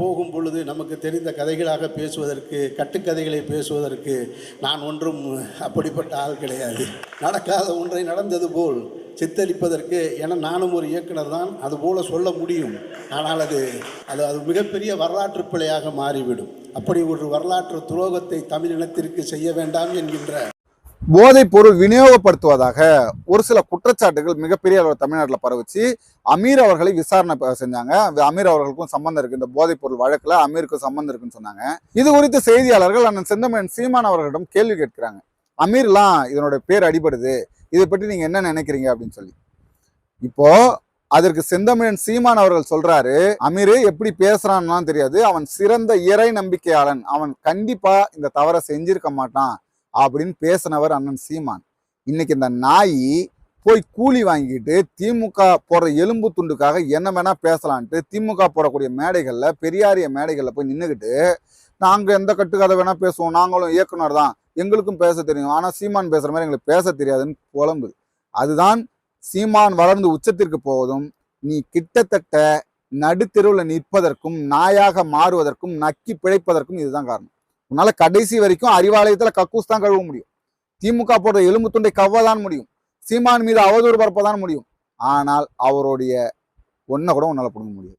போகும் பொழுது நமக்கு தெரிந்த கதைகளாக பேசுவதற்கு கட்டுக்கதைகளை பேசுவதற்கு நான் ஒன்றும் அப்படிப்பட்ட ஆள் கிடையாது. நடக்காத ஒன்றை நடந்தது போல் சித்தரிப்பதற்கு என நானும் ஒரு இயக்குனர் தான் அதுபோல சொல்ல முடியும். ஆனால் அது அது அது மிகப்பெரிய வரலாற்று பிழையாக மாறிவிடும். அப்படி ஒரு வரலாற்று துரோகத்தை தமிழினத்திற்கு செய்ய வேண்டாம் என்கின்ற போதைப் பொருள் விநியோகப்படுத்துவதாக ஒரு சில குற்றச்சாட்டுகள் மிகப்பெரிய அளவில் தமிழ்நாட்டில் பரவிச்சு. அமீர் அவர்களை விசாரணை செஞ்சாங்க. அமீர் அவர்களுக்கும் சம்பந்தம் இருக்கு. இந்த போதைப் பொருள் வழக்கில் அமீருக்கும் சம்பந்தம் இருக்குன்னு சொன்னாங்க. இது குறித்து செய்தியாளர்கள் அண்ணன் செந்தமன் சீமான் அவர்களிடம் கேள்வி கேட்கிறாங்க. அமீர்லாம் இதனோட பேர் அடிபடுது. இதை பற்றி நீங்கள் என்ன நினைக்கிறீங்க அப்படின்னு சொல்லி. இப்போ அதற்கு செந்தமிழன் சீமான் அவர்கள் சொல்றாரு அமீர் எப்படி பேசுறான்லாம் தெரியாது. அவன் சிறந்த இறை நம்பிக்கையாளன். அவன் கண்டிப்பா இந்த தவறை செஞ்சிருக்க மாட்டான். அப்படின்னு பேசினவர் அண்ணன் சீமான். இன்னைக்கு இந்த நாய் போய் கூலி வாங்கிட்டு திமுக போடுற எலும்பு துண்டுக்காக என்ன வேணா பேசலான்ட்டு திமுக போடக்கூடிய மேடைகளில் பெரியாரிய மேடைகளில் போய் நின்றுக்கிட்டு நாங்கள் எந்த கட்டுக்கதை வேணா பேசுவோம் நாங்களும் இயக்குனர் தான் எங்களுக்கும் பேச தெரியும். ஆனால் சீமான் பேசுகிற மாதிரி எங்களுக்கு பேச தெரியாதுன்னு புலம்புது. அதுதான் சீமான் வளர்ந்து உச்சத்திற்கு போவதும் நீ கிட்டத்தட்ட நடுத்தெருவில் நிற்பதற்கும் நாயாக மாறுவதற்கும் நக்கி பிழைப்பதற்கும் இதுதான் காரணம். உன்னால கடைசி வரைக்கும் அறிவாலயத்துல கக்கூஸ் தான் கழுவ முடியும். திமுக போடுற எலும்பு துண்டை கவ்வதான் முடியும். சீமான் மீது அவதூறு பரப்பதான் முடியும். ஆனால் அவருடைய ஒன்றை கூட உன்னால் பிடுங்க முடியும்